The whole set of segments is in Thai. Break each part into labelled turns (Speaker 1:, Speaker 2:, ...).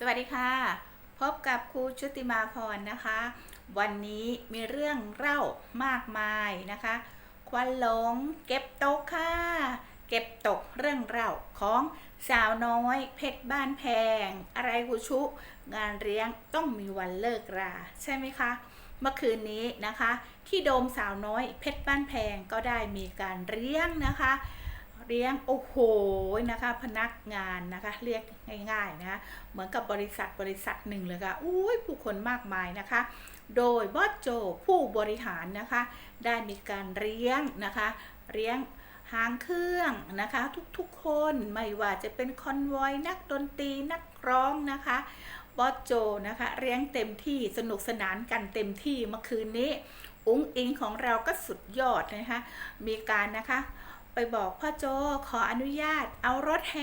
Speaker 1: สวัสดีค่ะ พบกับครูชุติมาพรนะคะ วันนี้มีเรื่องเล่ามากมายนะคะ ควันหลงเก็บตกค่ะ เก็บตกเรื่องเล่าของสาวน้อย เพชรบ้านแพง อะไรกุชุ งานเลี้ยงต้องมีวันเลิกรา ใช่ไหมคะ เมื่อคืนนี้นะคะ ที่โดมสาวน้อยเพชรบ้านแพงก็ได้มีการเลี้ยงนะคะ เลี้ยงโอ้โหนะคะพนักงานนะคะเรียกง่ายๆนะคะเหมือนกับบริษัทบริษัทหนึ่งเลยค่ะอุ้ยผู้คนมากมายนะคะ โดยบอสโจผู้บริหารนะคะ ได้มีการเลี้ยงนะคะเลี้ยงหางเครื่องนะคะทุกๆคนไม่ว่าจะเป็นคอนวอยนักดนตรีนักร้องนะคะบอสโจนะคะเลี้ยงเต็มที่สนุกสนานกันเต็มที่เมื่อคืนนี้ อุ้งอิงของเราก็สุดยอดนะคะมีการนะคะ ไปบอกพ่อโจขออนุญาตเอารถแฮ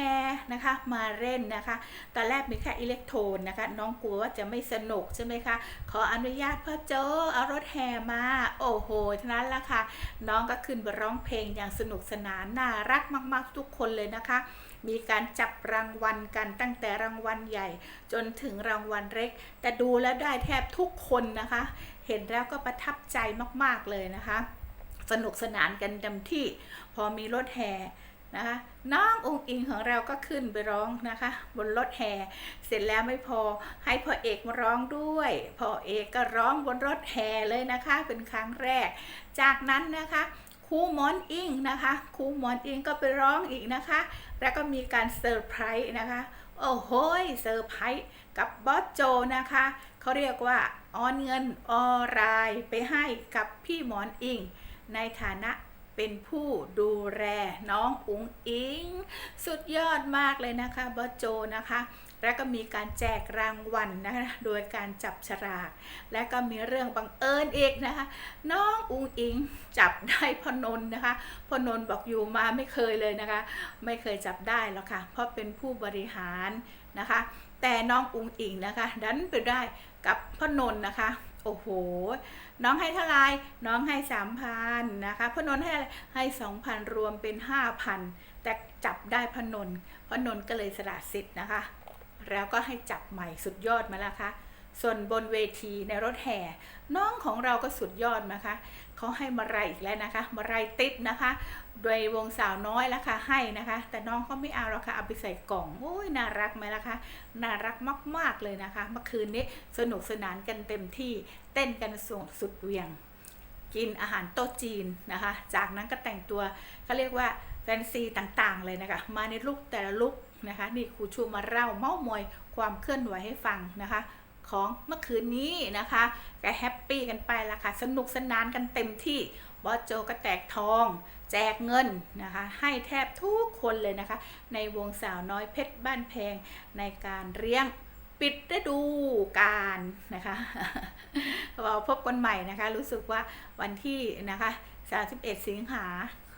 Speaker 1: นะคะมาเล่นนะคะตอนแรกมีแค่อิเล็กโทรนนะคะน้องกลัวว่าจะไม่สนุกใช่ไหมคะขออนุญาตพ่อโจเอารถแฮมาโอ้โหท่านั้นละค่ะน้องก็ขึ้นไปร้องเพลงอย่างสนุกสนานน่ารักมากๆทุกคนเลยนะคะ มีการจับรางวัลกันตั้งแต่รางวัลใหญ่ จนถึงรางวัลเล็ก แต่ดูแล้วได้แทบทุกคนนะคะ เห็นแล้วก็ประทับใจมากๆเลยนะคะ สนุกสนานกันเต็มที่ พอมีรถแห่นะคะน้ององค์อิงของเราก็ขึ้นไปร้องนะคะ บนรถแห่เสร็จแล้วไม่พอให้พ่อเอกมาร้องด้วยพ่อเอกก็ร้องบนรถแห่เลยนะคะ เป็นครั้งแรก จากนั้นนะคะครูมอนอิงนะคะครูมอนอิงก็ไปร้องอีกนะคะ แล้วก็มีการเซอร์ไพรส์นะคะโอ้โหเซอร์ไพรส์กับบอสโจนะคะเขาเรียกว่าออนเงินออรายไปให้กับพี่หมอนอิง ในฐานะเป็นผู้ดูแลน้องอุ๋งอิง สุดยอดมากเลยนะคะบอโจนะคะ แล้วก็มีการแจกรางวัลนะคะโดยการจับฉลากและก็มีเรื่องบังเอิญอีกนะคะ น้องอุ๋งอิงจับได้พอนนนะคะพอนนบอกอยู่มาไม่เคยเลยนะคะ ไม่เคยจับได้หรอกค่ะ เพราะเป็นผู้บริหารนะคะ แต่น้องอุ๋งอิงนะคะดันไปได้กับพอนนนะคะ โอ้โห น้องให้เท่าไรน้องให้สามพันนะคะพนนให้อะไรให้สองพันรวมเป็นห้าพันแต่จับได้พนนพนนก็เลยสละสิทธิ์นะคะ แล้วก็ให้จับใหม่สุดยอดมาแล้วค่ะ ส่วนบนเวทีในรถแห่ น้องของเราก็สุดยอดนะคะเขาให้มาไรอีกแล้วนะคะ มาไรติดนะคะ โดยวงสาวน้อยแล้วค่ะให้นะคะ แต่น้องเขาไม่เอาแล้วค่ะเอาไปใส่กล่องโอ้ยน่ารักไหมล่ะคะน่ารักมากๆเลยนะคะ เมื่อคืนนี้สนุกสนานกันเต็มที่เต้นกันสุดสุดเวียง กินอาหารโต๊ะจีนนะคะ จากนั้นก็แต่งตัวเขาเรียกว่าแฟนซีต่างๆเลยนะคะ มาในลุกแต่ละลุกนะคะ นี่ครูชูมาเล่าเม้ามอยความเคลื่อนไหวให้ฟังนะคะ ของเมื่อคืนนี้นะคะก็แฮปปี้กันไปละค่ะ สนุกสนานกันเต็มที่บอสโจก็แจกทอง แจกเงินนะคะ ให้แทบทุกคนเลยนะคะ ในวงสาวน้อยเพชรบ้านแพงในการเลี้ยงปิดฤดูกาลนะคะเราพบกันใหม่นะคะ รู้สึกว่าวันที่นะคะ 31 สิงหา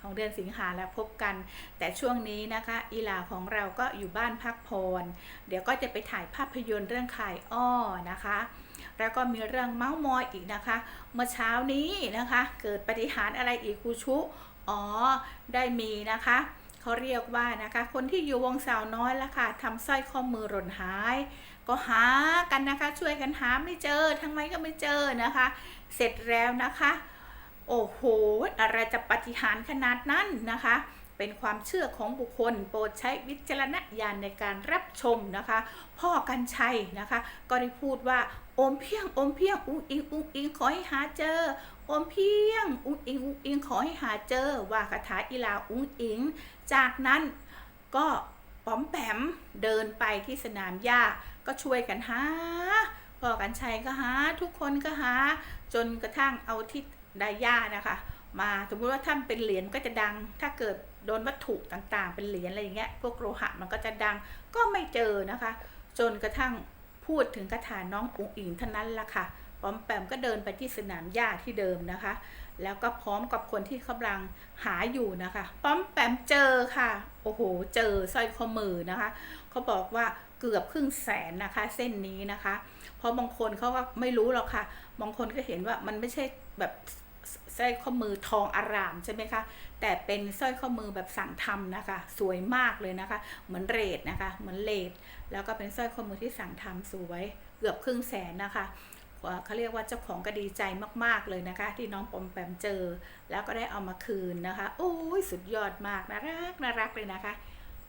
Speaker 1: ของเดือนสิงหาแล้วพบกัน แต่ช่วงนี้นะคะอีลาของเราก็อยู่บ้านพักพรเดี๋ยวก็จะไปถ่ายภาพยนตร์เรื่องขายอ้อนะคะ แล้วก็มีเรื่องเมาส์มอยอีกนะคะ เมื่อเช้านี้นะคะ เกิดปฏิหารอะไรอีกครูชุอ๋อได้มีนะคะเขาเรียกว่านะคะ คนที่อยู่วงสาวน้อยล้วค่ะทำสร้อยข้อมือหล่นหาย ก็หากันนะคะ ช่วยกันหาไม่เจอ ทั้งไมก็ไม่เจอนะคะ เสร็จแล้วนะคะ โอ้โห อะไรจะปฏิหารขนาดนั้นนะคะ เป็นความเชื่อของบุคคล โปรดใช้วิจารณญาณในการรับชมนะคะ พ่อกันชัยนะคะ ก็ได้พูดว่าอมเพียงอมเพียงอุ้งอิงอุ้งอิงขอให้หาเจอ อมเพียงอุ้งอิงอุ้งอิงขอให้หาเจอ ว่าคาถาอีลาอุ้งอิง จากนั้นก็ป๋อมแปมเดินไปที่สนามหญ้าก็ช่วยกันหาพ่อกันชัยก็หาทุกคนก็หา จนกระทั่งเอาที่ ไดย่านะคะ มาสมมติว่าถ้าเป็นเหรียญก็จะดัง ถ้าเกิดโดนวัตถุต่างๆ เป็นเหรียญอะไรอย่างเงี้ย พวกโลหะมันก็จะดัง ก็ไม่เจอนะคะ จนกระทั่งพูดถึงคาถาน้องอุ๋งอิงเท่านั้นละค่ะปอมแปมก็เดินไปที่สนามหญ้าที่เดิมนะคะ แล้วก็พร้อมกับคนที่กำลังหาอยู่นะคะป้อมแปมเจอค่ะ โอ้โห เจอสร้อยข้อมือนะคะ เขาบอกว่าเกือบครึ่งแสนนะคะ เส้นนี้นะคะ เพราะบางคนเขาก็ไม่รู้หรอกค่ะ บางคนก็เห็นว่ามันไม่ใช่แบบ สร้อยข้อมือทองอารามใช่ไหมคะ แต่เป็นสร้อยข้อมือแบบสั่งทำนะคะ สวยมากเลยนะคะ เหมือนเรดนะคะ เหมือนเลดแล้วก็เป็นสร้อยข้อมือที่สั่งทำสวยเกือบครึ่งแสนนะคะเขาเรียกว่าเจ้าของก็ดีใจมาก ๆ เลยนะคะ ที่น้องปอมแปมเจอ แล้วก็ได้เอามาคืนนะคะ โอ้ยสุดยอดมากน่ารักน่ารักเลยนะคะ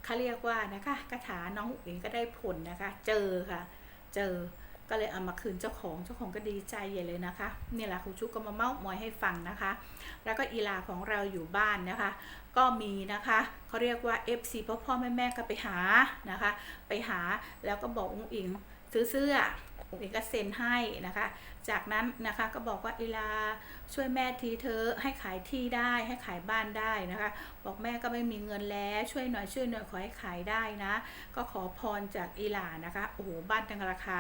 Speaker 1: เขาเรียกว่านะคะคาถาน้องอุ๋งก็ได้ผลนะคะ เจอค่ะ เจอ ก็เลยเอามาคืนเจ้าของเจ้าของก็ดีใจใหญ่เลยนะคะนี่แหละครูชุกก็มาเมาส์มอยให้ฟังนะคะ แล้วก็อีลาของเราอยู่บ้านนะคะ ก็มีนะคะเขาเรียกว่า FC พ่อพ่อแม่แม่ก็ไปหานะคะ ไปหาแล้วก็บอกอุ้งอิง ซื้อเสื้ออุ้งอิงก็เซ็นให้นะคะ จากนั้นนะคะก็บอกว่าอีลาช่วยแม่ทีเธอให้ขายที่ได้ให้ขายบ้านได้นะคะ บอกแม่ก็ไม่มีเงินแล้วช่วยหน่อยช่วยหน่อยขอให้ขายได้นะ ก็ขอพรจากอีลานะคะโอ้โหบ้านตั้งราคา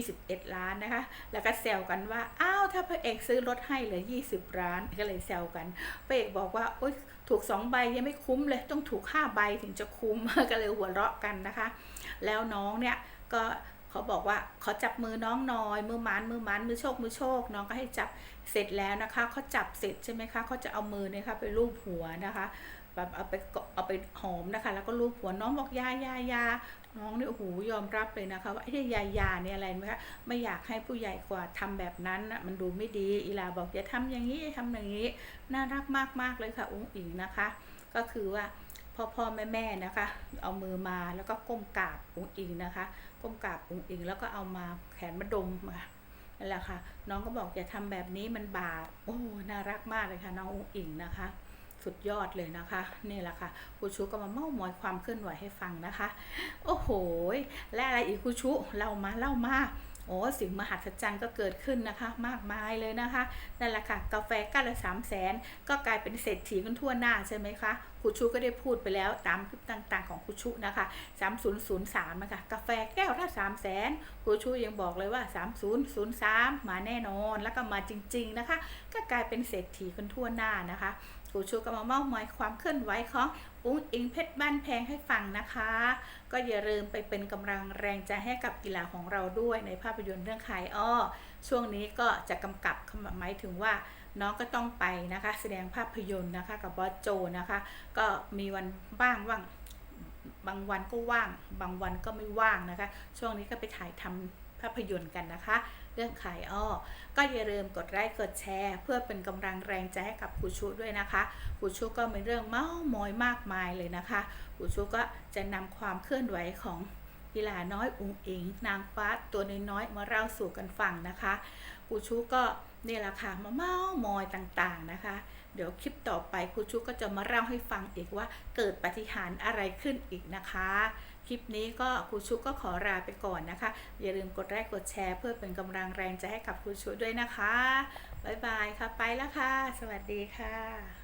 Speaker 1: 21 ล้านนะคะ แล้วก็แซวกันว่าอ้าวถ้าพระเอกซื้อรถให้เหลือ 20 ล้านก็เลยแซวกันพระเอกบอกว่าโอ๊ยถูก2ใบยังไม่คุ้มเลยต้องถูก5ใบถึงจะคุ้มก็เลยหัวเราะกันนะคะ แล้วน้องเนี่ยก็ เขาบอกว่าเขอจับมือน้องน่อย มือมันมือมันมือโชคมือโชค น้องก็ให้จับเสร็จแล้วนะคะเขาจับเสร็จใช่ไหมคะเขาจะเอามือเนี่ยค่ะไปลูบหัวนะคะแบบเอาไปเกาะเอาไปหอมนะคะ แล้วก็ลูบหัวน้องบอกยายายาน้องนี่โอ้โหยอมรับเลยนะคะ ว่าไอ้ที่ยายาเนี่ยอะไรไหมคะไม่อยากให้ผู้ใหญ่กว่าทำแบบนั้นนะมันดูไม่ดีอีลาบอกอย่าทำอย่างนี้อย่าทำอย่างนี้ น่ารักมากๆเลยค่ะอุ้งอิงนะคะ ก็คือว่า พ่อพ่อแม่แม่นะคะ เอามือมาแล้วก็ก้มกราบอุ้งอิงนะคะ ก้มกราบอุ้งอิงแล้วก็เอามาแขนมาดมมานั่นแหละค่ะ น้องก็บอกอย่าทำแบบนี้มันบาปโอ้น่ารักมากเลยค่ะ น้องอุ้งอิงนะคะ สุดยอดเลยนะคะนี่แหละค่ะครูชูก็มาเม้ามอยความเคลื่อนไหวให้ฟังนะคะ โอ้โห และอะไรอีกครูชูเล่ามาเล่ามา โอ้สิ่งมหัศจรรย์ก็เกิดขึ้นนะคะ มากมายเลยนะคะนั่นแหละค่ะกาแฟก้านละสามแสนก็กลายเป็นเศรษฐีกันทั่วหน้าใช่ไหมคะครูชูก็ได้พูดไปแล้วตามคลิปต่างๆของครูชูนะคะ3003นะคะกาแฟแก้วละสามแสนครูชูยังบอกเลยว่า 3003 มาแน่นอนแล้วก็มาจริง ๆนะคะ ก็กลายเป็นเศรษฐีกันทั่วหน้านะคะ ครูชูก็มาเมามอยความเคลื่อนไหวของอุ้งอิงเพชรบ้านแพงให้ฟังนะคะ ก็อย่าลืมไปเป็นกำลังแรงใจให้กับกีฬาของเราด้วยในภาพยนตร์เรื่องขายอ้อ ช่วงนี้ก็จะกำกับหมายถึงว่าน้องก็ต้องไปนะคะ แสดงภาพยนตร์นะคะกับบอสโจนะคะ ก็มีวันบ้างว่างบางวันก็ว่าง บางวันก็ไม่ว่างนะคะ ช่วงนี้ก็ไปถ่ายทำภาพยนตร์กันนะคะ เรื่องขายอ้อ ก็อย่าลืมกดไลค์กดแชร์ เพื่อเป็นกำลังแรงใจให้กับครูชุด้วยนะคะครูชุก็มีเรื่องเมาส์มอยมากมายเลยนะคะครูชุก็จะนำความเคลื่อนไหวของกีฬาน้อยอุ้งอิง นางฟ้าตัวน้อยๆมาเล่าสู่กันฟังนะคะครูชุก็นี่แหละค่ะมาเมาส์มอยต่างๆนะคะ เดี๋ยวคลิปต่อไปครูชุก็จะมาเล่าให้ฟังอีกว่าเกิดปฏิหารอะไรขึ้นอีกนะคะ คลิปนี้ก็ครูชุก็ขอลาไปก่อนนะคะ อย่าลืมกดไลค์กดแชร์เพื่อเป็นกำลังแรงใจให้กับครูชุด้วยนะคะ บ๊ายบายค่ะ ไปแล้วค่ะ สวัสดีค่ะ